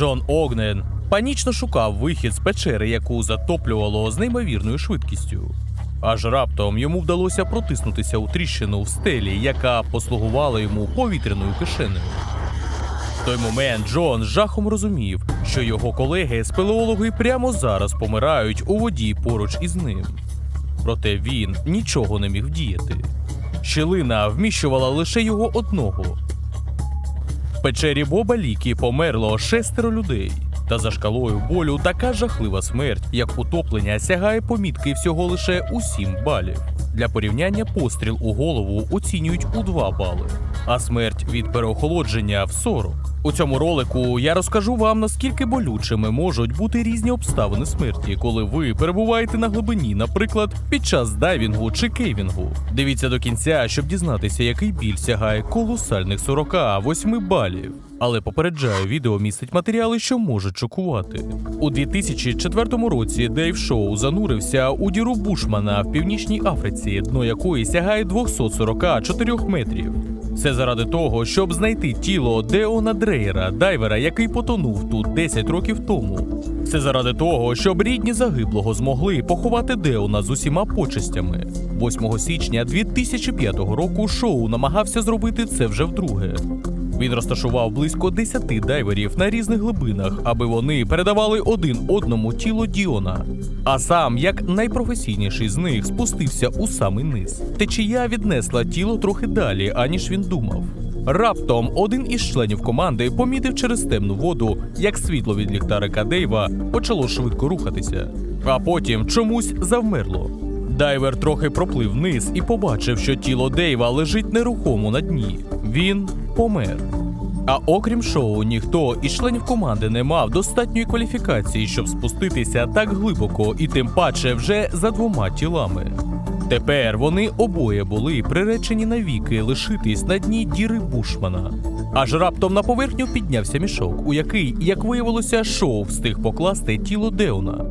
Джон Огнен панічно шукав вихід з печери, яку затоплювало з неймовірною швидкістю. Аж раптом йому вдалося протиснутися у тріщину в стелі, яка послугувала йому повітряною кишенею. В той момент Джон з жахом розумів, що його колеги спелеологи прямо зараз помирають у воді поруч із ним. Проте він нічого не міг вдіяти. Щелина вміщувала лише його одного. Печері Боба Лікі померло шестеро людей. Та за шкалою болю така жахлива смерть, як утоплення, сягає помітки всього лише у 7 балів. Для порівняння постріл у голову оцінюють у 2 бали, а смерть від переохолодження в 40. У цьому ролику я розкажу вам, наскільки болючими можуть бути різні обставини смерті, коли ви перебуваєте на глибині, наприклад, під час дайвінгу чи кейвінгу. Дивіться до кінця, щоб дізнатися, який біль сягає колосальних 48 балів. Але попереджаю, відео містить матеріали, що можуть шокувати. У 2004 році Дейв Шоу занурився у діру Бушмана в північній Африці, дно якої сягає 244 метрів. Все заради того, щоб знайти тіло Деона Дрейера, дайвера, який потонув тут 10 років тому. Все заради того, щоб рідні загиблого змогли поховати Деона з усіма почестями. 8 січня 2005 року шоу намагався зробити це вже вдруге. Він розташував близько 10 дайверів на різних глибинах, аби вони передавали один одному тіло Діона. А сам, як найпрофесійніший з них, спустився у самий низ. Течія віднесла тіло трохи далі, аніж він думав. Раптом один із членів команди помітив через темну воду, як світло від ліхтарика Дейва почало швидко рухатися, а потім чомусь завмерло. Дайвер трохи проплив вниз і побачив, що тіло Дейва лежить нерухомо на дні. Він помер. А окрім шоу, ніхто із членів команди не мав достатньої кваліфікації, щоб спуститися так глибоко, і тим паче вже за двома тілами. Тепер вони обоє були приречені навіки лишитись на дні діри Бушмана. Аж раптом на поверхню піднявся мішок, у який, як виявилося, шоу встиг покласти тіло Деона.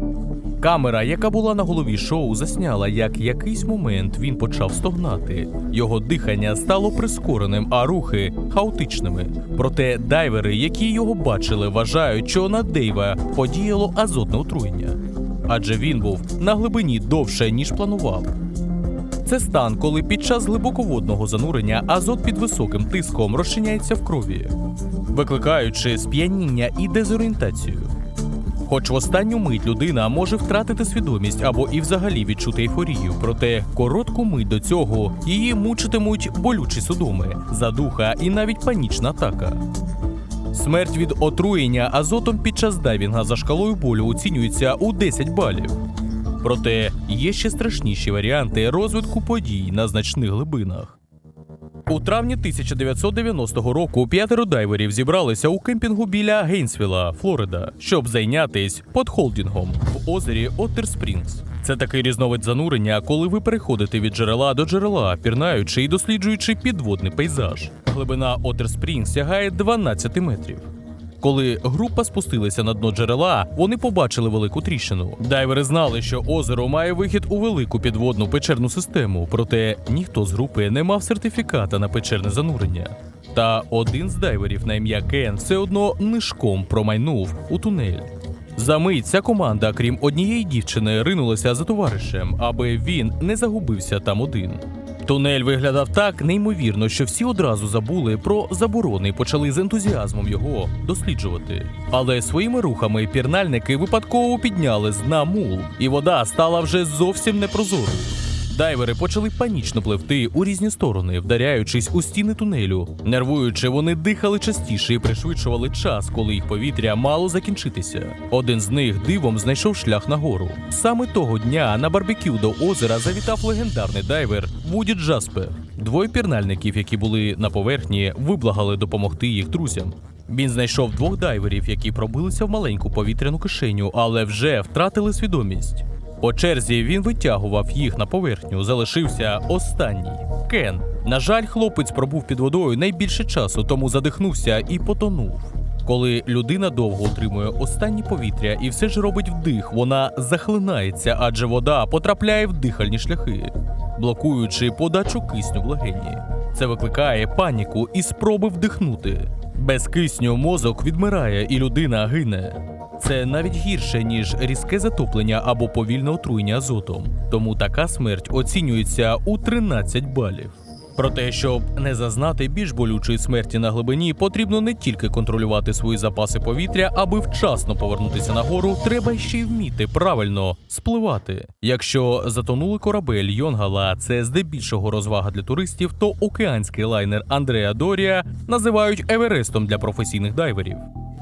Камера, яка була на голові шоу, засняла, як якийсь момент він почав стогнати. Його дихання стало прискореним, а рухи хаотичними. Проте дайвери, які його бачили, вважають, що на Дейва подіяло азотне отруєння. Адже він був на глибині довше, ніж планував. Це стан, коли під час глибоководного занурення азот під високим тиском розчиняється в крові, викликаючи сп'яніння і дезорієнтацію. Хоч в останню мить людина може втратити свідомість або і взагалі відчути ейфорію, проте коротку мить до цього її мучитимуть болючі судоми, задуха і навіть панічна атака. Смерть від отруєння азотом під час дайвінга за шкалою болю оцінюється у 10 балів. Проте є ще страшніші варіанти розвитку подій на значних глибинах. У травні 1990 року п'ятеро дайверів зібралися у кемпінгу біля Гейнсвіла, Флорида, щоб зайнятись подхолдінгом в озері Оттер Спрінгс. Це такий різновид занурення, коли ви переходите від джерела до джерела, пірнаючи і досліджуючи підводний пейзаж. Глибина Оттер Спрінгс сягає 12 метрів. Коли група спустилася на дно джерела, вони побачили велику тріщину. Дайвери знали, що озеро має вихід у велику підводну печерну систему, проте ніхто з групи не мав сертифіката на печерне занурення. Та один з дайверів на ім'я Кен все одно нишком промайнув у тунель. За мить ця команда, крім однієї дівчини, ринулася за товаришем, аби він не загубився там один. Тунель виглядав так неймовірно, що всі одразу забули про заборони і почали з ентузіазмом його досліджувати. Але своїми рухами пірнальники випадково підняли з дна мул, і вода стала вже зовсім непрозорою. Дайвери почали панічно пливти у різні сторони, вдаряючись у стіни тунелю. Нервуючи, вони дихали частіше і пришвидшували час, коли їх повітря мало закінчитися. Один з них дивом знайшов шлях нагору. Саме того дня на барбекю до озера завітав легендарний дайвер Вуді Джаспер. Двоє пірнальників, які були на поверхні, виблагали допомогти їх друзям. Він знайшов двох дайверів, які пробилися в маленьку повітряну кишеню, але вже втратили свідомість. По черзі він витягував їх на поверхню. Залишився останній Кен. На жаль, хлопець пробув під водою найбільше часу, тому задихнувся і потонув. Коли людина довго утримує останнє повітря і все ж робить вдих, вона захлинається, адже вода потрапляє в дихальні шляхи, блокуючи подачу кисню в легені. Це викликає паніку і спроби вдихнути. Без кисню мозок відмирає і людина гине. Це навіть гірше, ніж різке затоплення або повільне отруєння азотом. Тому така смерть оцінюється у 13 балів. Про те, щоб не зазнати більш болючої смерті на глибині, потрібно не тільки контролювати свої запаси повітря, аби вчасно повернутися нагору, треба ще й вміти правильно спливати. Якщо затонули корабель Йонгала, це здебільшого розвага для туристів, то океанський лайнер Андреа Дорія називають Еверестом для професійних дайверів.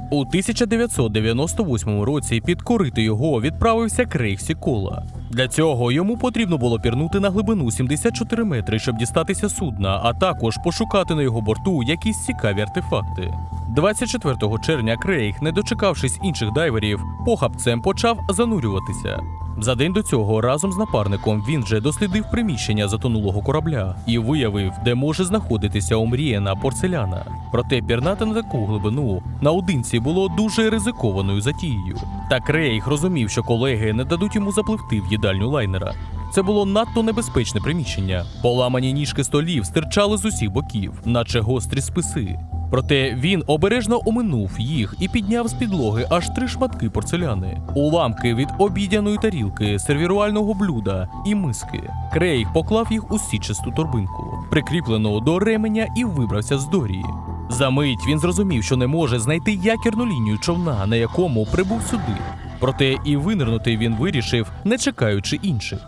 У 1998 році підкорити його відправився Крейг Сікола. Для цього йому потрібно було пірнути на глибину 74 метри, щоб дістатися судна, а також пошукати на його борту якісь цікаві артефакти. 24 червня Крейг, не дочекавшись інших дайверів, похапцем почав занурюватися. За день до цього разом з напарником він вже дослідив приміщення затонулого корабля і виявив, де може знаходитися омріяна порцеляна. Проте пірнати на таку глибину наодинці було дуже ризикованою затією. Та Крейг розумів, що колеги не дадуть йому запливти в їдальню лайнера. Це було надто небезпечне приміщення. Поламані ніжки столів стирчали з усіх боків, наче гострі списи. Проте він обережно оминув їх і підняв з підлоги аж три шматки порцеляни, уламки від обідяної тарілки, сервірувального блюда і миски. Крейг поклав їх у січасту торбинку, прикріплену до ременя, і вибрався з дорії. За мить він зрозумів, що не може знайти якірну лінію човна, на якому прибув сюди. Проте і винирнути він вирішив, не чекаючи інших.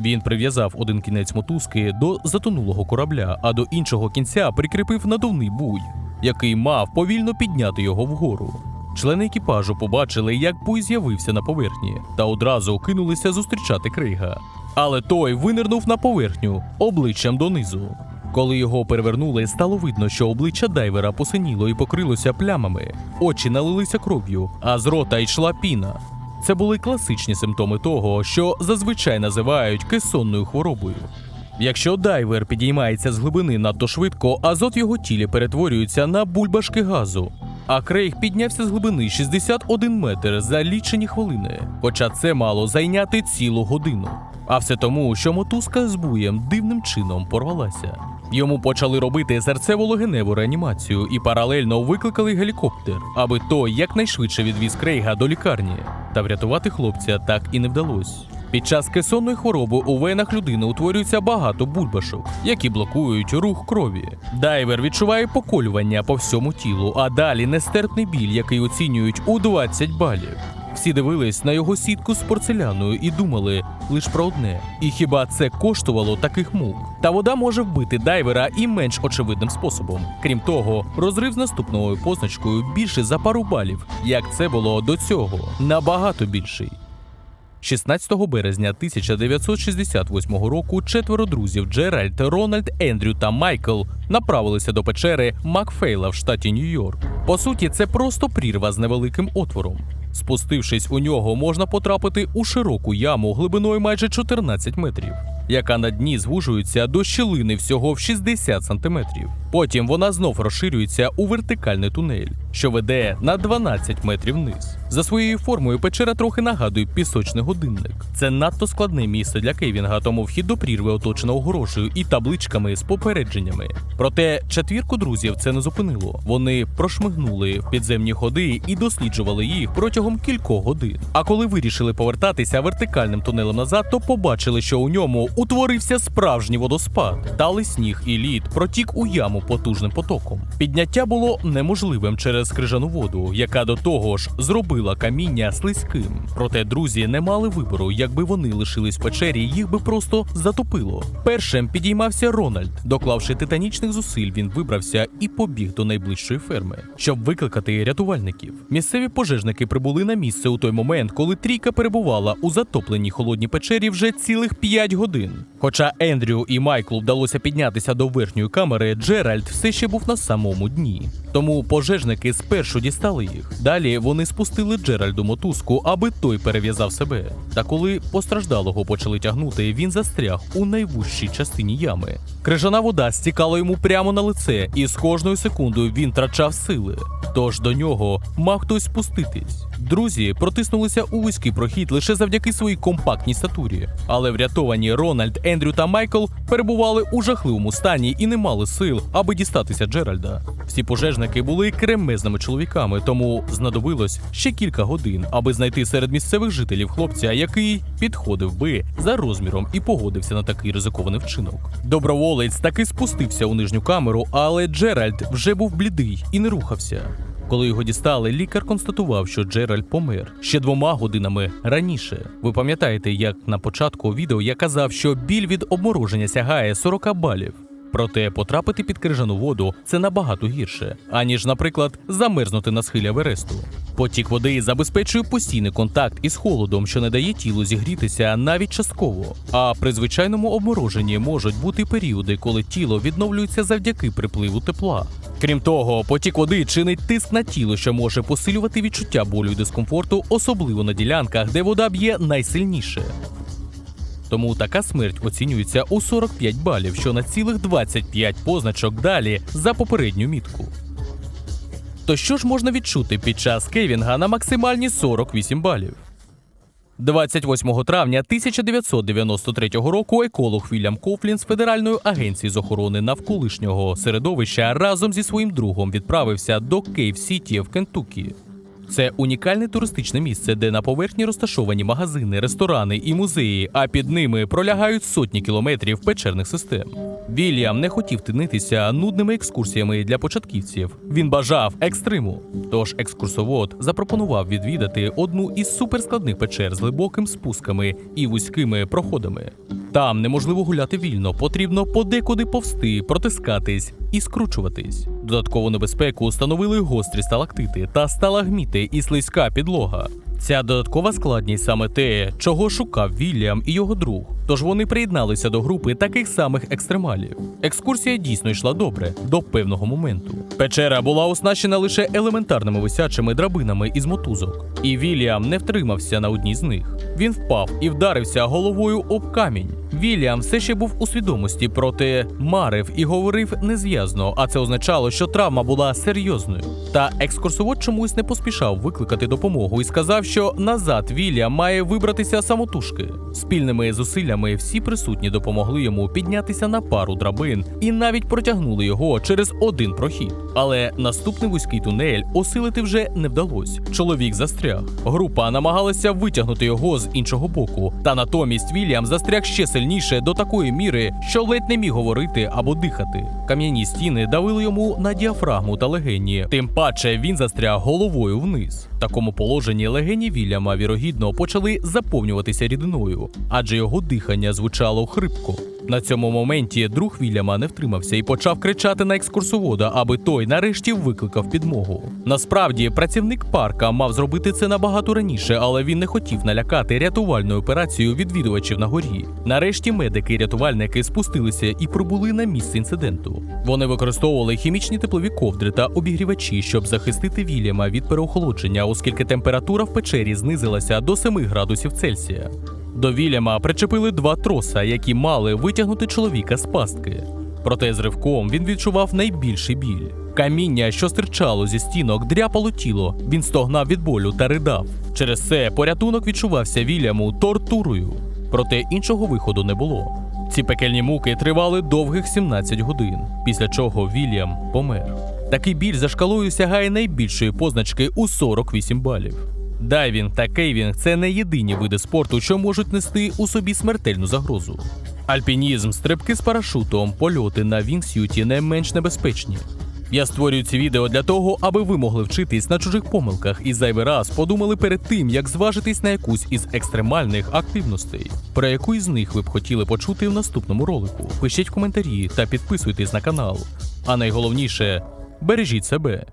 Він прив'язав один кінець мотузки до затонулого корабля, а до іншого кінця прикріпив надувний буй, який мав повільно підняти його вгору. Члени екіпажу побачили, як буй з'явився на поверхні, та одразу кинулися зустрічати Крейга. Але той винирнув на поверхню обличчям донизу. Коли його перевернули, стало видно, що обличчя дайвера посиніло і покрилося плямами, очі налилися кров'ю, а з рота йшла піна. Це були класичні симптоми того, що зазвичай називають кесонною хворобою. Якщо дайвер підіймається з глибини надто швидко, азот його тілі перетворюється на бульбашки газу. А Крейг піднявся з глибини 61 метр за лічені хвилини, хоча це мало зайняти цілу годину. А все тому, що мотузка з буєм дивним чином порвалася. Йому почали робити серцево-легеневу реанімацію і паралельно викликали гелікоптер, аби той якнайшвидше відвіз Крейга до лікарні. Та врятувати хлопця так і не вдалося. Під час кесонної хвороби у венах людини утворюється багато бульбашок, які блокують рух крові. Дайвер відчуває поколювання по всьому тілу, а далі нестерпний біль, який оцінюють у 20 балів. Всі дивились на його сітку з порцеляною і думали лише про одне. І хіба це коштувало таких мук? Та вода може вбити дайвера і менш очевидним способом. Крім того, розрив з наступною позначкою більше за пару балів, як це було до цього, набагато більший. 16 березня 1968 року четверо друзів Джеральд, Рональд, Ендрю та Майкл направилися до печери Макфейла в штаті Нью-Йорк. По суті, це просто прірва з невеликим отвором. Спустившись у нього, можна потрапити у широку яму глибиною майже 14 метрів, яка на дні звужується до щілини всього в 60 сантиметрів. Потім вона знов розширюється у вертикальний тунель, що веде на 12 метрів вниз. За своєю формою печера трохи нагадує пісочний годинник. Це надто складне місце для кейвінга, тому вхід до прірви оточено огорожею і табличками з попередженнями. Проте четвірку друзів це не зупинило. Вони прошмигнули в підземні ходи і досліджували їх протягом кількох годин. А коли вирішили повертатися вертикальним тунелем назад, то побачили, що у ньому утворився справжній водоспад. Талий сніг і лід протік у яму потужним потоком. Підняття було неможливим через крижану воду, яка до того ж зробила каміння слизьким. Проте друзі не мали вибору, якби вони лишились в печері, їх би просто затопило. Першим підіймався Рональд. Доклавши титанічних зусиль, він вибрався і побіг до найближчої ферми, щоб викликати рятувальників. Місцеві пожежники прибули на місце у той момент, коли трійка перебувала у затопленій холодній печері вже цілих 5 годин. Хоча Ендрю і Майклу вдалося піднятися до верхньої камери, Джеральд все ще був на самому дні. Тому пожежники спершу дістали їх. Далі вони спустили Джеральду мотузку, аби той перев'язав себе. Та коли постраждалого почали тягнути, він застряг у найвужчій частині ями. Крижана вода стікала йому прямо на лице, і з кожною секундою він втрачав сили. Тож до нього мав хтось спуститись. Друзі протиснулися у вузький прохід лише завдяки своїй компактній статурі, але врятовані Рон Дональд, Ендрю та Майкл перебували у жахливому стані і не мали сил, аби дістатися Джеральда. Всі пожежники були кремезними чоловіками, тому знадобилось ще кілька годин, аби знайти серед місцевих жителів хлопця, який підходив би за розміром і погодився на такий ризикований вчинок. Доброволець таки спустився у нижню камеру, але Джеральд вже був блідий і не рухався. Коли його дістали, лікар констатував, що Джеральд помер ще двома годинами раніше. Ви пам'ятаєте, як на початку відео я казав, що біль від обмороження сягає 40 балів. Проте потрапити під крижану воду це набагато гірше, аніж, наприклад, замерзнути на схилі Евересту. Потік води забезпечує постійний контакт із холодом, що не дає тілу зігрітися навіть частково. А при звичайному обмороженні можуть бути періоди, коли тіло відновлюється завдяки припливу тепла. Крім того, потік води чинить тиск на тіло, що може посилювати відчуття болю і дискомфорту, особливо на ділянках, де вода б'є найсильніше. Тому така смерть оцінюється у 45 балів, що на цілих 25 позначок далі за попередню мітку. То що ж можна відчути під час кевінга на максимальні 48 балів? 28 травня 1993 року еколог Вільям Кофлін з Федеральної агенції з охорони навколишнього середовища разом зі своїм другом відправився до Кейв-Сіті в Кентукі. Це унікальне туристичне місце, де на поверхні розташовані магазини, ресторани і музеї, а під ними пролягають сотні кілометрів печерних систем. Вільям не хотів тинитися нудними екскурсіями для початківців. Він бажав екстриму. Тож екскурсовод запропонував відвідати одну із суперскладних печер з глибоким спусками і вузькими проходами. Там неможливо гуляти вільно, потрібно подекуди повсти, протискатись і скручуватись. Додаткову небезпеку становили гострі сталактити та сталагміти і слизька підлога. Ця додаткова складність саме те, чого шукав Вільям і його друг. Тож вони приєдналися до групи таких самих екстремалів. Екскурсія дійсно йшла добре до певного моменту. Печера була оснащена лише елементарними висячими драбинами із мотузок, і Вільям не втримався на одній з них. Він впав і вдарився головою об камінь. Вільям все ще був у свідомості, проте марив і говорив незв'язно, а це означало, що травма була серйозною. Та екскурсовод чомусь не поспішав викликати допомогу і сказав, що назад Вільям має вибратися самотужки. Спільними зусиллями всі присутні допомогли йому піднятися на пару драбин і навіть протягнули його через один прохід. Але наступний вузький тунель осилити вже не вдалося. Чоловік застряг. Група намагалася витягнути його з іншого боку, та натомість Вільям застряг ще сильніше до такої міри, що ледь не міг говорити або дихати. Кам'яні стіни давили йому на діафрагму та легені. Тим паче він застряг головою вниз. В такому положенні легені Вільяма вірогідно почали заповнюватися рідиною, адже його дихання звучало хрипко. На цьому моменті друг Вільяма не втримався і почав кричати на екскурсовода, аби той нарешті викликав підмогу. Насправді, працівник парка мав зробити це набагато раніше, але він не хотів налякати рятувальною операцією відвідувачів на горі. Нарешті медики і рятувальники спустилися і прибули на місце інциденту. Вони використовували хімічні теплові ковдри та обігрівачі, щоб захистити Вільяма від переохолодження, оскільки температура в печері знизилася до 7 градусів Цельсія. До Вільяма причепили два троса, які мали витягнути чоловіка з пастки. Проте з ривком він відчував найбільший біль. Каміння, що стирчало зі стінок, дряпало тіло. Він стогнав від болю та ридав. Через це порятунок відчувався Вільяму тортурою. Проте іншого виходу не було. Ці пекельні муки тривали довгих 17 годин, після чого Вільям помер. Такий біль за шкалою сягає найбільшої позначки у 48 балів. Дайвінг та кейвінг це не єдині види спорту, що можуть нести у собі смертельну загрозу. Альпінізм, стрибки з парашутом, польоти на вінгсюті не менш небезпечні. Я створюю ці відео для того, аби ви могли вчитись на чужих помилках і зайвий раз подумали перед тим, як зважитись на якусь із екстремальних активностей. Про яку із них ви б хотіли почути в наступному ролику? Пишіть в коментарі та підписуйтесь на канал. А найголовніше бережіть себе.